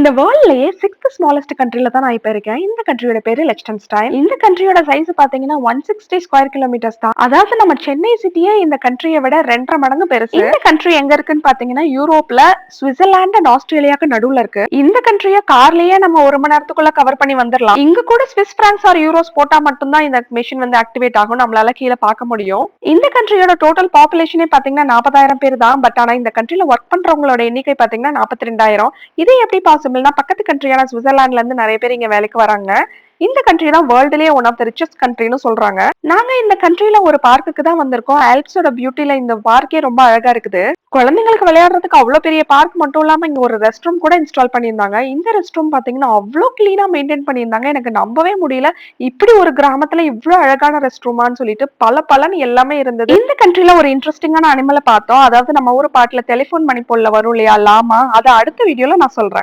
இந்த வேர்ல்ட்லயே sixth smallest கண்ட்ரில தான் நான் இப்ப இருக்கேன். இந்த கண்ட்ரியோட பேரு லெக்ஸ்டன்ஸ்டைன் இந்த கண்ட்ரியோட சைஸ் பாத்தீங்கன்னா ஒன் சிக்ஸ்டி ஸ்கொயர் கிலோமீட்டர்ஸ் தான். அதாவது நம்ம சென்னை சிட்டியே இந்த கண்ட்ரியை விட ரெண்டரை மடங்கு பெருசு. இந்த கண்ட்ரி எங்க இருக்குன்னு பாத்தீங்கன்னா யூரோப்ல சுவிட்சர்லாந்து அண்ட் ஆஸ்திரேலியாக்கு நடுவுல இருக்கு. இந்த கண்ட்ரிய கார்லயே நம்ம ஒரு மணி நேரத்துக்குள்ள கவர் பண்ணி வந்துடலாம் இங்க கூட ஸ்விஸ் பிரான்ஸ் ஆர் யூரோஸ் போட்டா மட்டும்தான் இந்த மிஷின் வந்து ஆக்டிவேட் ஆகும் நம்மளால கீழே பார்க்க முடியும். இந்த கண்ட்ரியோட டோட்டல் பாப்புலேஷனே பாத்தீங்கன்னா நாற்பதாயிரம் பேர் தான். பட் ஆனா இந்த கண்ட்ரில ஒர்க் பண்றவங்களோட எண்ணிக்கை பாத்தீங்கன்னா நாற்பத்தி ரெண்டாயிரம். இது எப்படி பாசிபிள்னா பக்கத்து கண்ட்ரியான சுவிட்சர்லாந்துல இருந்து நிறைய பேர் இங்க வேலைக்கு வராங்க. இந்த கண்ட்ரி தான் வேர்ல்டுலேயே ஒன் ஆஃப் த ரிச்சஸ்ட் கண்ட்ரின்னு சொல்றாங்க. நாங்க இந்த கண்ட்ரில ஒரு பார்க்குக்கு தான் வந்திருக்கோம். ஆல்ப்ஸோட பியூட்டில இந்த பார்க்கே ரொம்ப அழகா இருக்குது. குழந்தைங்களுக்கு விளையாடுறதுக்கு அவ்வளவு பெரிய பார்க் மட்டும் இல்லாம இங்க ஒரு ரெஸ்ட் ரூம் கூட இன்ஸ்டால் பண்ணியிருந்தாங்க. இந்த ரெஸ்ட் ரூம் பாத்தீங்கன்னா அவ்வளோ கிளீனா மெயின்டைன் பண்ணியிருந்தாங்க. எனக்கு நம்பவே முடியல. இப்படி ஒரு கிராமத்துல இவ்வளோ அழகான ரெஸ்ட் ரூமான்னு சொல்லிட்டு பல பலன் எல்லாமே இருந்தது. இந்த கண்ட்ரில ஒரு இன்ட்ரெஸ்டிங்கான அனிமலை பார்த்தோம். அதாவது நம்ம ஊர் பாட்டுல டெலிஃபோன் மணி வரும் இல்லையா? லாமா அதை அடுத்த வீடியோல நான் சொல்றேன்.